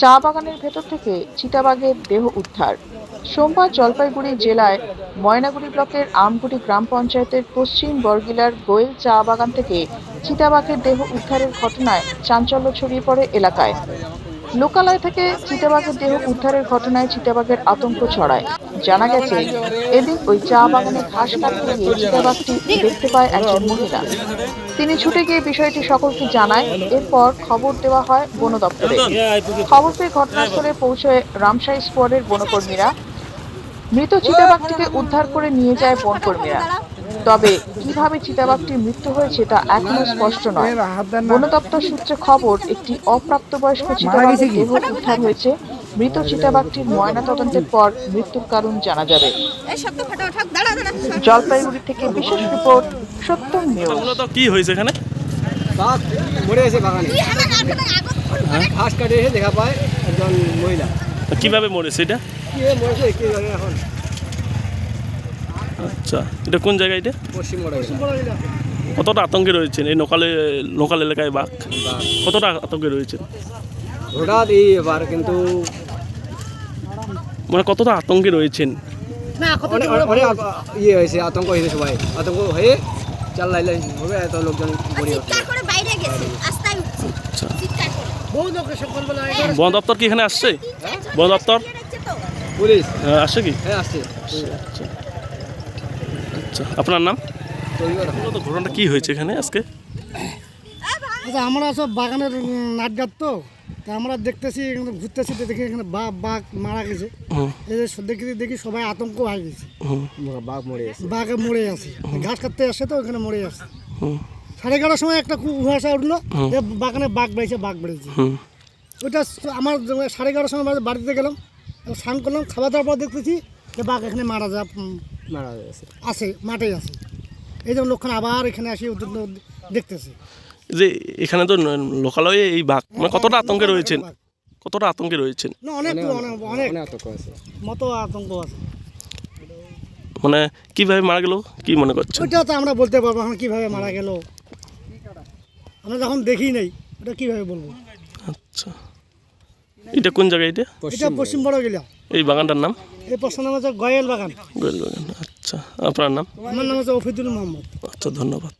চা বাগানের ভেতর থেকে চিতাবাঘের দেহ উদ্ধার। সোমবার জলপাইগুড়ি জেলায় ময়নাগুড়ি ব্লকের আমগুড়ি গ্রাম পঞ্চায়েতের পশ্চিম বরগিলার গোয়েল চা বাগান থেকে চিতাবাঘের দেহ উদ্ধারের ঘটনায় চাঞ্চল্য ছড়িয়ে পড়ে এলাকায়। লোকালয় থেকে চিতাবাঘের দেহ উদ্ধারের ঘটনায় চিতাবাঘের আতঙ্ক ছড়ায়। জানা গেছে, এদিন ওই চা বাগানে ঘাস কাটতে চিতাবাঘটি দেখতে পায় একজন মহিলা। তিনি ছুটে গিয়ে বিষয়টি সকলকে জানায়। এরপর খবর দেওয়া হয় বন দপ্তরে। খবর পেয়ে ঘটনাস্থলে পৌঁছয় রামসাই স্কোয়াডের বনকর্মীরা মৃত চিতাবাঘটিকে উদ্ধার করে নিয়ে যায় বনকর্মীরা। তবে কীভাবে চিতাবাঘটির মৃত্যু হয়েছে তা এখনও স্পষ্ট নয়। বন দপ্তর সূত্রে খবর একটি অপ্রাপ্তবয়স্ক চিতাবাঘের দেহ উদ্ধার হয়েছে। মৃত চিতাবাঘটির ময়নাতদন্তের পর মৃত্যুর কারণ জানা যাবে। জলপাইগুড়ি থেকে বিশেষ রিপোর্ট সত্যম নিউজ। কি হয়েছে এখানে? বাঘ মরে আছে বাগানে। তুই আমার আগে আগে ঘাস কাটে এসে দেখা পায় একজন মহিলা। কীভাবে মরেছে এটা? কি হয়ে মরেছে কি জানে এখন। আচ্ছা এটা কোন জায়গা এটা? কতটা আতঙ্কে রয়েছেন? এই লোকালে লোকাল এলাকায় বাঘ? কতটা আতঙ্কে রয়েছেন? হঠাৎ এই এবার কিন্তু মানে কতটা আতঙ্কে রয়েছেন? অনেক ইয়ে হয়েছে আতঙ্ক হয়েছে সবাই। আতঙ্ক হয়ে চাল লাইলে হবে এত লোকজন আচ্ছা। করে। বন দপ্তর কি এখানে আসছে? বন দপ্তর? পুলিশ। হ্যাঁ, আসছে কি? হ্যাঁ আসছে। আচ্ছা। আচ্ছা আপনার নাম? মূলত ঘটনাটা কি হয়েছে এখানে আজকে? আচ্ছা আমরা সব বাগানের নাটগাত তো তা আমরা দেখতেছি এখানে ঘুরতেছি তো দেখি এখানে বাঘ বাঘ মারা গেছে। এই যে দেখি দেখি সবাই আতঙ্ক হয়ে গেছে। বাঘ মরে আছে বাঘে মরে আছে ঘাস কাটতে আসছে তো ওখানে মরে হুম। সাড়ে এগারোটার সময় একটা খুব কুয়াশা উঠল যে বাগানে বাঘ বেড়েছে বাঘ বেড়েছে। ওইটা আমার সাড়ে এগারোটার সময় বাড়িতে গেলাম স্নান করলাম খাওয়া দাওয়ার পর দেখতেছি যে বাঘ এখানে মারা যা উম, মারা গেছে। আছে মাঠেই আছে। এই জন্য লোকখান আবার এখানে আসি ওদের দেখতেছি। যে এখানে তো লোকালয়ে এই বাঘ মানে কতটা আতঙ্কে রয়েছেন? কতটা আতঙ্কে রয়েছেন? না অনেক অনেক আতঙ্ক আছে। মতো আতঙ্ক আছে। মানে কীভাবে মারা গেল কি মনে করছেন? ওইটা তো আমরা বলতে পারব এখন কীভাবে মারা গেল। আমরা যখন দেখি নাই ওটা কীভাবে বলব? আচ্ছা। এটা কোন জায়গায় এটা? এটা পশ্চিম বড় গেলাম। এই বাগানটার নাম? এই পশ্চিম নাম হচ্ছে গয়েল বাগান। গয়েল বাগান আচ্ছা। আপনার নাম? আমার নাম হচ্ছে অফিদুল মোহাম্মদ। আচ্ছা ধন্যবাদ।